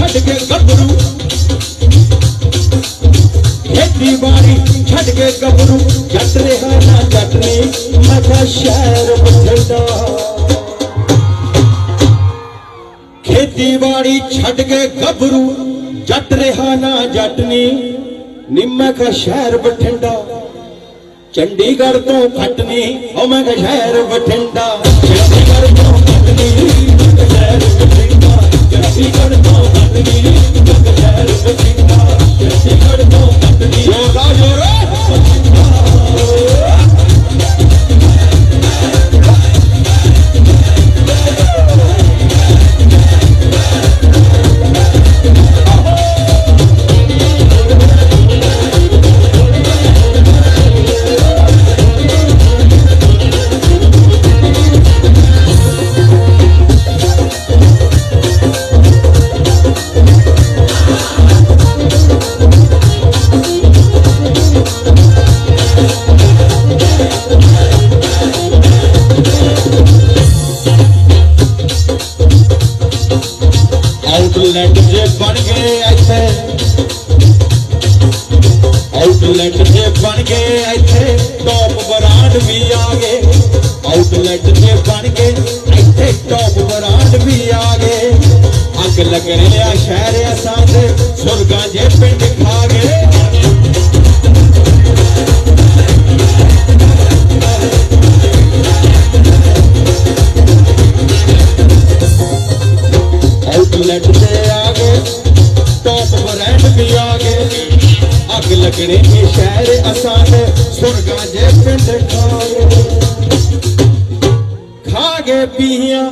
ਛੱਡ ਕੇ ਗੱਭਰੂ। ਖੇਤੀਬਾੜੀ ਛੱਡ ਕੇ ਗੱਭਰੂ। ਜੱਟ ਰਿਹਾ ਨਾ ਜੱਟ ਨੇ, ਮੈਂ ਸ਼ਹਿਰ ਬਠਿੰਡਾ। ਖੇਤੀਬਾੜੀ ਛੱਡ ਕੇ ਗੱਭਰੂ। ਜੱਟ ਰਿਹਾ ਨਾ ਜੱਟ ਨੇ ਨਿੰਮਾ ਕਾ ਸ਼ਹਿਰ ਬਠਿੰਡਾ। ਚੰਡੀਗੜ੍ਹ ਤੋਂ ਘੱਟ ਨਹੀਂ ਉਹ ਮੈਂ ਸ਼ਹਿਰ ਬਠਿੰਡਾ। ਚੰਡੀਗੜ੍ਹ ਤੋਂ ਘੱਟ ਨਹੀਂ ਸ਼ਹਿਰ ਬਠਿੰਡਾ ਚੰਡੀਗੜ੍ਹ ਤੋਂ ਘੱਟ ਨਹੀਂ ਆਊਟਲੈਟ ਜੇ ਬਣ ਗਏ ਇੱਥੇ ਆਊਟਲੈਟ ਜੇ ਬਣ ਗਏ ਇੱਥੇ ਟੌਪ ਬ੍ਰਾਂਡ ਵੀ ਆ ਗਏ ਆਊਟਲੈਟ ਜੇ ਬਣ ਗਏ ਇੱਥੇ ਟੌਪ ਬ੍ਰਾਂਡ ਵੀ ਆ ਗਏ ਅੱਗ ਲੱਗ ਰਿਹਾ ਸ਼ਹਿਰ ਅਸਾਂ ਦੇ ਸੁਰਗਾਂ ਜੇ ਪਿੰਡ ਆਊਟਲੈਟ ਤੇ ਆ ਗਏ, ਟੌਪ ਬ੍ਰਾਂਡ ਵੀ ਆ ਗਏ। ਅੱਗ ਲੱਗਣੇ ਇਹ ਸ਼ਹਿਰ ਅਸਾਂ ਦੇ ਸੁਰਗਾਂ ਜੇ ਪਿੰਡ ਖਾ ਗਏ ਪੀਆਂ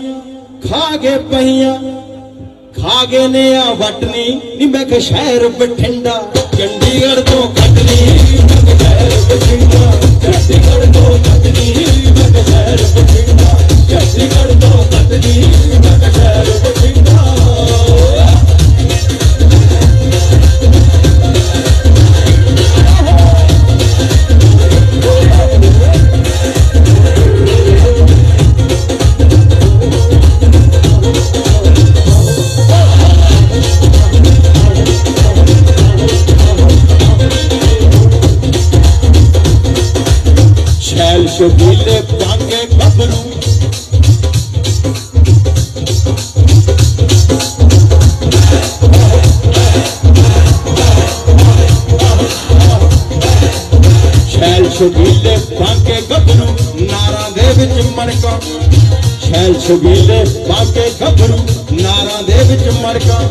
ਖਾ ਗਏ ਪਹੀਆਂ ਖਾ ਨੇ ਆ ਵਟਨੀ ਨੀ ਮੈਂ ਕਿ ਸ਼ਹਿਰ ਬਠਿੰਡਾ, ਚੰਡੀਗੜ੍ਹ ਤੋਂ ਕੱਟਨੀ ਮੈਂ ਕਿ ਸ਼ਹਿਰ ਬਠਿੰਡਾ, ਚੰਡੀਗੜ੍ਹ ਤੋਂ ਕੱਟਨੀ ਮੈਂ ਕਿ ਸ਼ਹਿਰ ਬਠਿੰਡਾ, ਚੰਡੀਗੜ੍ਹ ਤੋਂ ਕੱਟਨੀ ਸ਼ੈਲ ਸ਼ਬੀਲੇ ਪਾਂਗੇ ਗੱਭਰੂ ਸ਼ੈਲ ਸ਼ਬੀਲੇ ਪਾਂਗੇ ਗੱਭਰੂ ਨਾਰਾਂ ਦੇ ਵਿੱਚ ਮਣਕਾ ਸ਼ੈਲ ਸ਼ਬੀਲੇ ਪਾਂਗੇ ਗੱਭਰੂ ਨਾਰਾਂ ਦੇ ਵਿੱਚ ਮਣਕਾ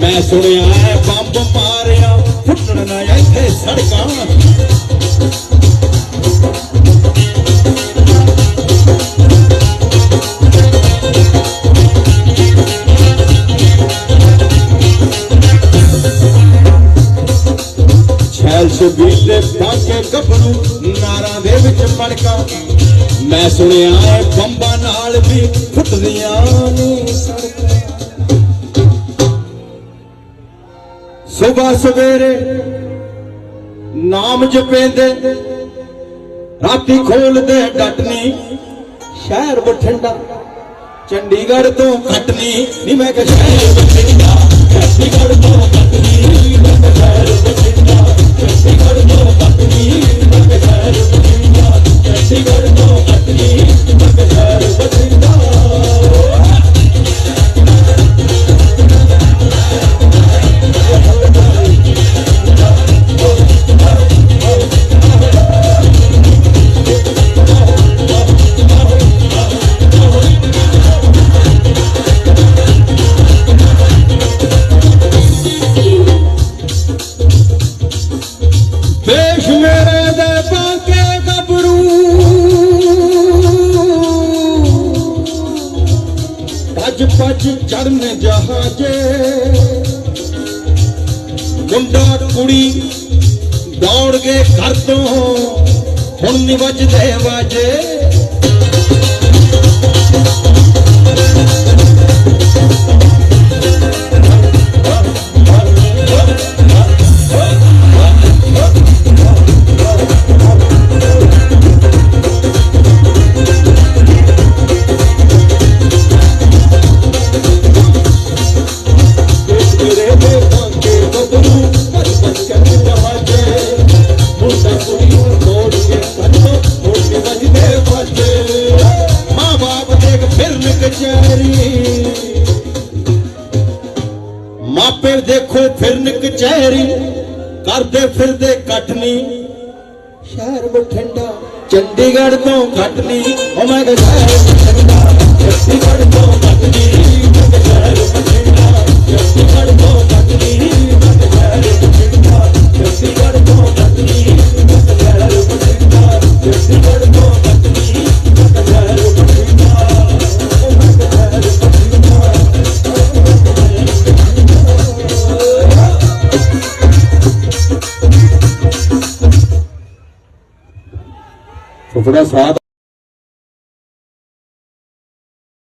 ਮੈਂ ਸੁਣਿਆ ਹੈ ਬੰਬ ਮਾਰਿਆ, ਫੁੱਟਣ ਨਾ ਇੱਥੇ ਸੜਕਾਂ। ਛੈਲ ਸ਼ਬੀਲੇ ਗੱਭਰੂ ਨਾਰਾਂ ਦੇ ਵਿੱਚ ਮੜਕਾ ਮੈਂ ਸੁਣਿਆ ਹੈ ਬੰਬਾਂ ਨਾਲ ਵੀ ਫੁੱਟਦੀਆਂ ਨੇ ਸਵੇਰ ਸਵੇਰੇ ਨਾਮ ਜਪੇਂਦੇ, ਰਾਤੀ ਖੋਲਦੇ ਡਟਨੀ। ਸ਼ਹਿਰ ਬਠਿੰਡਾ, ਚੰਡੀਗੜ੍ਹ ਤੋਂ ਘਟਨੀ। ਨਹੀਂ ਮੈਂ ਕਿ ਸ਼ਹਿਰ ਬਠਿੰਡਾ, ਚੰਡੀਗੜ੍ਹ ਤੋਂ ਘਟਨੀ। ਮੈਂ ਕਿ ਸ਼ਹਿਰ ਬਠਿੰਡਾ। ਚੰਡੀਗੜ੍ਹ ਤੋਂ ਘਟਨੀ ਮੈਂ ਕਿ ਸ਼ਹਿਰ ਬਠਿੰਡਾ ਚੰਡੀਗੜ੍ਹ ਭੱਜ ਭੱਜ ਚੜਨ ਜਹਾਜੇ। ਮੁੰਡਾ ਕੁੜੀ ਦੌੜ ਗਏ ਘਰ ਤੋਂ ਹੁਣ ਨੀ ਵੱਜਦੇ ਵਾਜੇ ਮੇਰੀ ਮਾਪੇ ਦੇਖੋ ਫਿਰਨ ਕਚਹਿਰੀ ਕਰਦੇ ਫਿਰਦੇ ਕਟਨੀ। ਸ਼ਹਿਰ ਬਠਿੰਡਾ, ਚੰਡੀਗੜ੍ਹ ਤੋਂ ਘਟਨੀ। ਓ ਮੈਂ ਸ਼ਹਿਰ ਬਠਿੰਡਾ, ਚੰਡੀਗੜ੍ਹ ਤੋਂ ਘਟਨੀ। ਮੈਂ ਸ਼ਹਿਰ ਬਠਿੰਡਾ, ਚੰਡੀਗੜ੍ਹ ਤੋਂ ਘਟਨੀ। Vou dar.